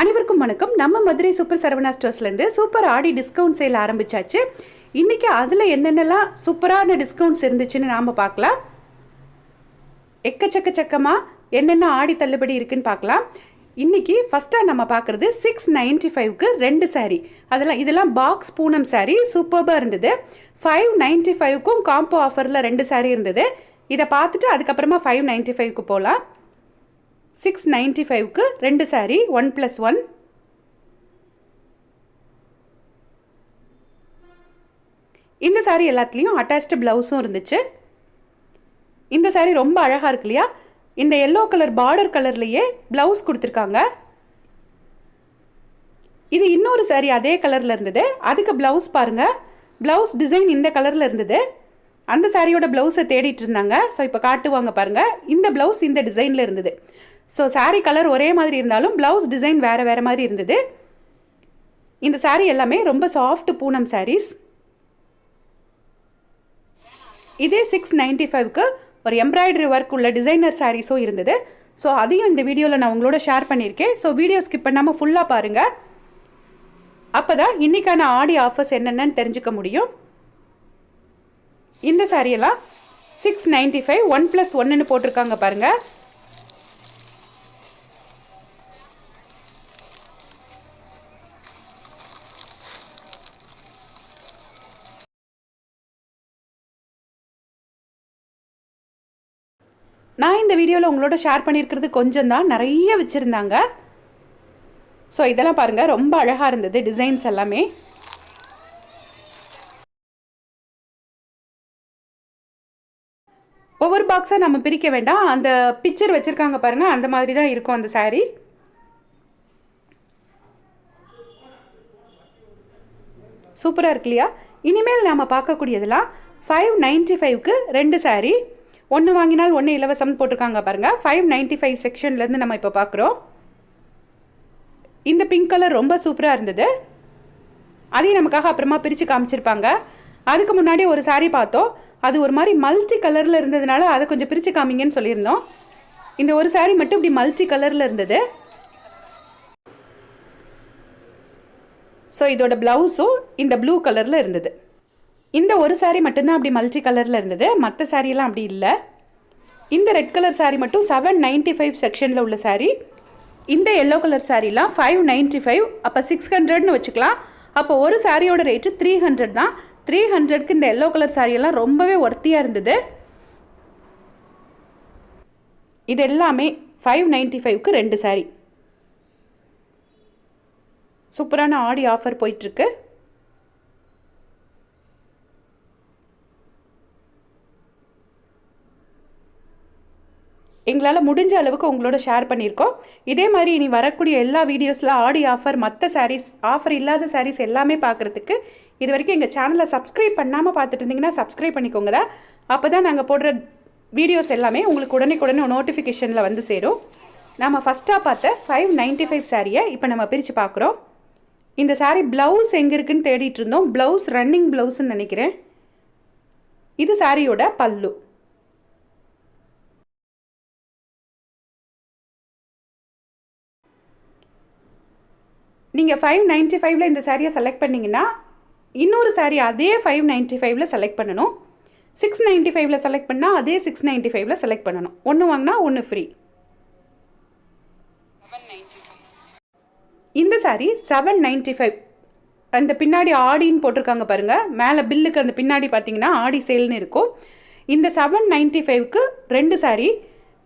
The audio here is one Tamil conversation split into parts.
அனைவருக்கும் வணக்கம். நம்ம மதுரை சூப்பர் சரவணா ஸ்டோர்ஸ்லேருந்து சூப்பர் ஆடி டிஸ்கவுண்ட் சேல் ஆரம்பிச்சாச்சு. இன்னைக்கு அதில் என்னென்னலாம் சூப்பரான டிஸ்கவுண்ட்ஸ் இருந்துச்சுன்னு நாம் பார்க்கலாம். எக்கச்சக்க சக்கமாக என்னென்ன ஆடி தள்ளுபடி இருக்குன்னு பார்க்கலாம். இன்றைக்கி ஃபஸ்ட்டாக நம்ம பார்க்குறது சிக்ஸ் நைன்ட்டி ஃபைவ்க்கு ரெண்டு சாரீ அதெல்லாம் இதெல்லாம் பாக்ஸ் பூனம் சாரீ சூப்பராக இருந்தது. ஃபைவ் நைன்ட்டி ஃபைவ்க்கும் காம்போ ஆஃபரில் ரெண்டு சாரீ இருந்தது. இதை பார்த்துட்டு அதுக்கப்புறமா ஃபைவ் நைன்ட்டி ஃபைவ்க்கு போகலாம். சிக்ஸ் நைன்ட்டி ஃபைவ்க்கு ரெண்டு saree ஒன் ப்ளஸ் ஒன் இந்த saree எல்லாத்துலேயும் அட்டாச்டு ப்ளவுஸும் இருந்துச்சு. இந்த saree ரொம்ப அழகாக இருக்கு இல்லையா? இந்த எல்லோ கலர் பார்டர் கலர்லேயே ப்ளவுஸ் கொடுத்துருக்காங்க. இது இன்னொரு saree அதே கலரில் இருந்தது. அதுக்கு ப்ளவுஸ் பாருங்கள் ப்ளவுஸ் டிசைன் இந்த கலரில் இருந்தது. அந்த சாரியோட ப்ளவுஸை தேடிட்டு இருந்தாங்க. ஸோ இப்போ காட்டுவாங்க பாருங்கள் இந்த ப்ளவுஸ் இந்த டிசைனில் இருந்தது. ஸோ சாரீ கலர் ஒரே மாதிரி இருந்தாலும் ப்ளவுஸ் டிசைன் வேறு வேறு மாதிரி இருந்தது. இந்த சாரீ எல்லாமே ரொம்ப சாஃப்ட் பூனம் சாரீஸ் இதே சிக்ஸ் நைன்ட்டி ஃபைவ்க்கு ஒரு எம்ப்ராய்டரி ஒர்க் உள்ள டிசைனர் சாரீஸும் இருந்தது. ஸோ அதையும் இந்த வீடியோவில் நான் உங்களோட ஷேர் பண்ணியிருக்கேன். ஸோ வீடியோ ஸ்கிப் பண்ணாமல் ஃபுல்லாக பாருங்கள் அப்போ தான் இன்றைக்கான ஆடி ஆஃபர்ஸ் என்னென்னு தெரிஞ்சுக்க முடியும். இந்த சாரியெல்லாம் six ninety five one plus ஒன்றுன்னு போட்டிருக்காங்க பாருங்கள் நான் இந்த வீடியோவில் உங்களோட ஷேர் பண்ணியிருக்கிறது கொஞ்சம் தான் நிறைய வச்சுருந்தாங்க. ஸோ இதெல்லாம் பாருங்கள் ரொம்ப அழகாக இருந்தது டிசைன்ஸ் எல்லாமே. ஒவ்வொரு பாக்ஸை நம்ம பிரிக்க வேண்டாம். அந்த பிக்சர் வச்சுருக்காங்க பாருங்கள் அந்த மாதிரி தான் இருக்கும் அந்த சாரீ சூப்பராக இருக்கு இல்லையா? இனிமேல் நாம் பார்க்கக்கூடியதெல்லாம் ஃபைவ் நைன்ட்டி ஃபைவ்க்கு ரெண்டு சாரீ ஒன்று வாங்கினால் ஒன்று இலவசம்னு போட்டிருக்காங்க பாருங்கள் ஃபைவ் நைன்ட்டி ஃபைவ் செக்ஷன்லேருந்து நம்ம இப்போ பார்க்குறோம் இந்த பிங்க் கலர் ரொம்ப சூப்பராக இருந்தது. அதையும் நமக்காக அப்புறமா பிரித்து காமிச்சிருப்பாங்க. அதுக்கு முன்னாடி ஒரு saree பார்த்தோம். அது ஒரு மாதிரி மல்டி கலரில் இருந்ததுனால அதை கொஞ்சம் பிரித்து காமிங்கன்னு சொல்லியிருந்தோம். இந்த ஒரு saree மட்டும் இப்படி மல்டி கலரில் இருந்தது. ஸோ இதோட ப்ளவுஸும் இந்த ப்ளூ கலரில் இருந்தது. இந்த ஒரு சாரீ மட்டும்தான் அப்படி மல்டி கலரில் இருந்தது. மற்ற சாரியெல்லாம் அப்படி இல்லை. இந்த ரெட் கலர் சாரீ மட்டும் செவன் நைன்ட்டி ஃபைவ் செக்ஷனில் உள்ள சாரீ இந்த எல்லோ கலர் சாரீலாம் ஃபைவ் நைன்ட்டி ஃபைவ் அப்போ சிக்ஸ் ஹண்ட்ரட்னு வச்சுக்கலாம். அப்போ ஒரு சாரியோட ரேட்டு த்ரீ ஹண்ட்ரட் தான். த்ரீ ஹண்ட்ரட்க்கு இந்த எல்லோ கலர் சாரியெல்லாம் ரொம்பவே ஒர்த்தியாக இருந்தது. இது எல்லாமே ஃபைவ் நைன்ட்டி ஃபைவ்க்கு ரெண்டு saree. சூப்பரான ஆடி ஆஃபர் போயிட்டுருக்கு எங்களால் முடிஞ்ச அளவுக்கு உங்களோட ஷேர் பண்ணியிருக்கோம். இதே மாதிரி இனி வரக்கூடிய எல்லா வீடியோஸில் ஆடி ஆஃபர் மற்ற சாரீஸ் ஆஃபர் இல்லாத சாரீஸ் எல்லாமே பார்க்குறதுக்கு இது வரைக்கும் எங்கள் சேனலை சப்ஸ்கிரைப் பண்ணாமல் பார்த்துட்டு இருந்தீங்கன்னா சப்ஸ்கிரைப் பண்ணிக்கோங்க தான். அப்போ தான் நாங்கள் போடுற வீடியோஸ் எல்லாமே உங்களுக்கு உடனே உடனே நோட்டிஃபிகேஷனில் வந்து சேரும். நாம் ஃபஸ்ட்டாக பார்த்த ஃபைவ் நைன்ட்டி ஃபைவ் சாரியை இப்போ நம்ம பிரித்து பார்க்குறோம் இந்த சாரீ ப்ளவுஸ் எங்கே இருக்குன்னு தேடிட்டு இருந்தோம். ப்ளவுஸ் ரன்னிங் ப்ளவுஸ்ன்னு நினைக்கிறேன். இது சாரியோட பல்லு. நீங்கள் ஃபைவ் நைன்ட்டி ஃபைவ்ல இந்த சாரியை செலக்ட் பண்ணிங்கன்னா இன்னொரு சாரீ அதே ஃபைவ் நைன்ட்டி ஃபைவ்ல செலக்ட் பண்ணணும். சிக்ஸ் நைன்ட்டி ஃபைவ்ல செலக்ட் பண்ணால் அதே சிக்ஸ் நைன்ட்டி ஃபைவ்ல செலக்ட் பண்ணணும். ஒன்று வாங்கினா ஒன்று ஃப்ரீ இந்த சாரீ செவன் நைன்ட்டி ஃபைவ் அந்த பின்னாடி ஆடின்னு போட்டிருக்காங்க பாருங்கள் மேலே பில்லுக்கு அந்த பின்னாடி பார்த்தீங்கன்னா ஆடி சேல்னு இருக்கும். இந்த செவன் நைன்ட்டி ஃபைவ்க்கு ரெண்டு சாரீ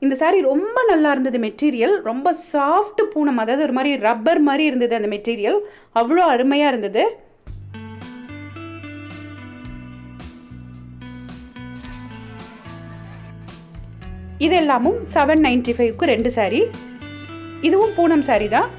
இந்த சாரீ ரொம்ப நல்லா இருந்தது மெட்டீரியல் ரொம்ப சாஃப்ட் பூனம் அதாவது ஒரு மாதிரி ரப்பர் மாதிரி இருந்தது அந்த மெட்டீரியல் அவ்வளோ அருமையாக இருந்தது. இது எல்லாமும் செவன் நைன்ட்டி ஃபைவ்க்கு ரெண்டு சாரீ இதுவும் பூனம் சாரீ தான்.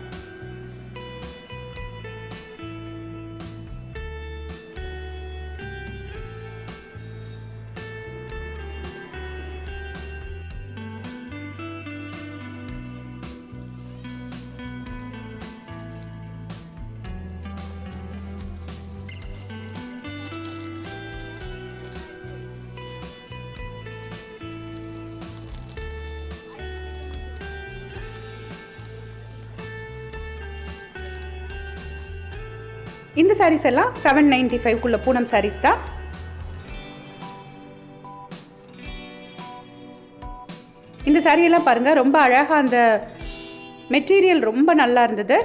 இந்த சாரீஸ் எல்லாம் செவன் நைன்டி ஃபைவ்க்குள்ள பூனம் சாரீஸ் தான். இந்த சாரியெல்லாம் பாருங்கள் ரொம்ப அழகாக அந்த மெட்டீரியல் ரொம்ப நல்லா இருந்தது.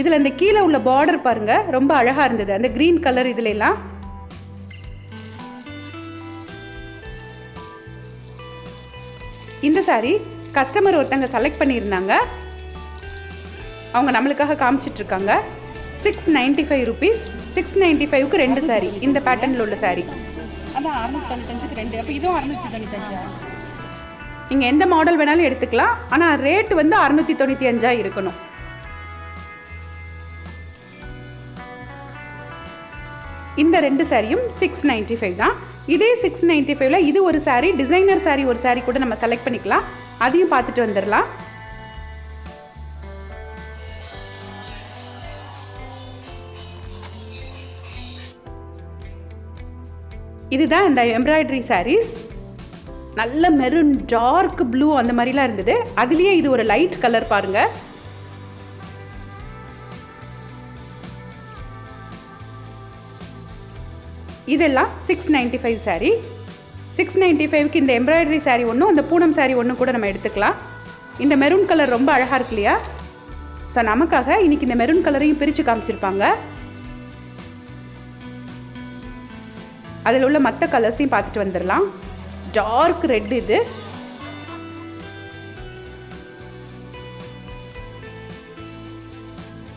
இதில் அந்த கீழே உள்ள பார்டர் பாருங்க ரொம்ப அழகாக இருந்தது. அந்த க்ரீன் கலர் இதுல எல்லாம். இந்த சாரி கஸ்டமர் ஒருத்தங்க செலக்ட் பண்ணியிருந்தாங்க. அவங்க நம்மளுக்காக காமிச்சிட்டு இருக்காங்க six ninety five rupees six ninety ஃபைவ்க்கு ரெண்டு சாரி இந்த பேட்டர்னில் உள்ள சாரி அதான் அறுநூத்தி தொண்ணூத்தஞ்சுக்கு ரெண்டு. அப்போ இதுவும் அறுநூத்தி தொண்ணூத்தஞ்சா நீங்கள் எந்த மாடல் வேணாலும் எடுத்துக்கலாம். ஆனால் ரேட் வந்து அறுநூற்றி தொண்ணூற்றி அஞ்சா இருக்கணும். இந்த ரெண்டு சாரியும் சிக்ஸ் நைன்ட்டி ஃபைவ் தான். இதே சிக்ஸ் நைன்ட்டி ஃபைவ்ல இது ஒரு சாரி டிசைனர் சாரி ஒரு சாரி கூட நம்ம செலக்ட் பண்ணிக்கலாம். அதையும் பார்த்துட்டு வந்துடலாம். இதுதான் இந்த எம்ப்ராய்டரி சாரீஸ் நல்ல மெரூன் டார்க் ப்ளூ அந்த மாதிரிலாம் இருந்தது. அதுலேயே இது ஒரு லைட் கலர் பாருங்க. இதெல்லாம் six ninety five sari six ninety ஃபைவ்க்கு இந்த எம்ப்ராய்டரி சாரீ ஒன்றும் அந்த பூனம் சாரீ ஒன்று கூட நம்ம எடுத்துக்கலாம். இந்த மெரூன் கலர் ரொம்ப அழகாக இருக்கு இல்லையா? ஸோ நமக்காக இன்றைக்கி இந்த மெரூன் கலரையும் பிரித்து காமிச்சிருப்பாங்க. அதில் உள்ள மற்ற கலர்ஸையும் பார்த்துட்டு வந்துடலாம். டார்க் ரெட் இது.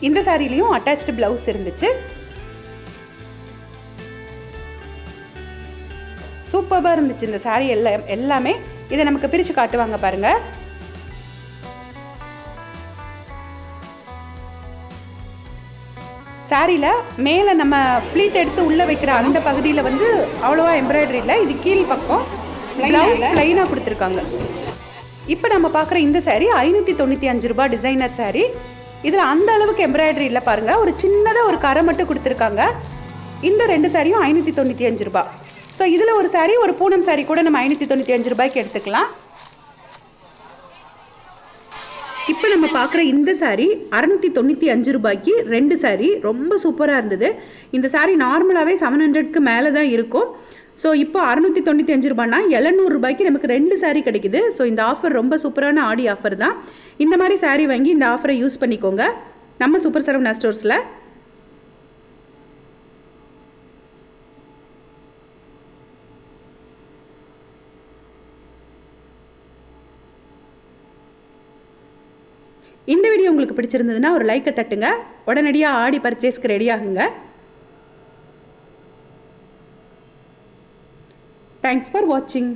இந்த சாரிலையும் அட்டாச்டு பிளவுஸ் இருந்துச்சு. சூப்பராக இருந்துச்சு இந்த சாரி எல்லாம் எல்லாமே. இதை நமக்கு பிரித்து காட்டுவாங்க பாருங்க. சாரியில் மேலே நம்ம ப்ளீட் எடுத்து உள்ளே வைக்கிற அந்த பகுதியில் வந்து அவ்வளோவா எம்ப்ராய்டரி இல்லை. இது கீழ் பக்கம் ப்ளவுஸ் ப்ளைனாக கொடுத்துருக்காங்க. இப்போ நம்ம பார்க்குற இந்த saree ஐநூற்றி தொண்ணூற்றி அஞ்சு ரூபாய் டிசைனர் saree. இதில் அந்த அளவுக்கு எம்ப்ராய்டரி இல்லை பாருங்கள் ஒரு சின்னதாக ஒரு கரை மட்டும் கொடுத்துருக்காங்க. இந்த ரெண்டு சாரியும் ஐநூற்றி தொண்ணூற்றி அஞ்சு ரூபாய். ஸோ இதில் ஒரு saree ஒரு பூனம் saree கூட நம்ம ஐநூற்றி தொண்ணூற்றி அஞ்சு ரூபாய்க்கு எடுத்துக்கலாம். இப்போ நம்ம பார்க்குற இந்த சாரி அறநூற்றி தொண்ணூற்றி அஞ்சு ரூபாய்க்கு ரெண்டு சாரி ரொம்ப சூப்பராக இருந்தது. இந்த சாரி நார்மலாகவே செவன் ஹண்ட்ரட்க்கு மேலே தான் இருக்கும். ஸோ இப்போ அறநூற்றி தொண்ணூற்றி அஞ்சு ரூபாய்னா எழுநூறு ரூபாய்க்கு நமக்கு ரெண்டு சாரீ கிடைக்குது. ஸோ இந்த ஆஃபர் ரொம்ப சூப்பரான ஆடி ஆஃபர் தான். இந்த மாதிரி சாரீ வாங்கி இந்த ஆஃபரை யூஸ் பண்ணிக்கோங்க. நம்ம சூப்பர் சரவணா ஸ்டோர்ஸில் இந்த வீடியோ உங்களுக்கு பிடிச்சிருந்ததுன்னா ஒரு லைக்கை தட்டுங்க. உடனடியாக ஆடி பர்ச்சேஸ்க்கு ரெடி ஆகுங்க. தேங்க்ஸ் ஃபார் வாட்சிங்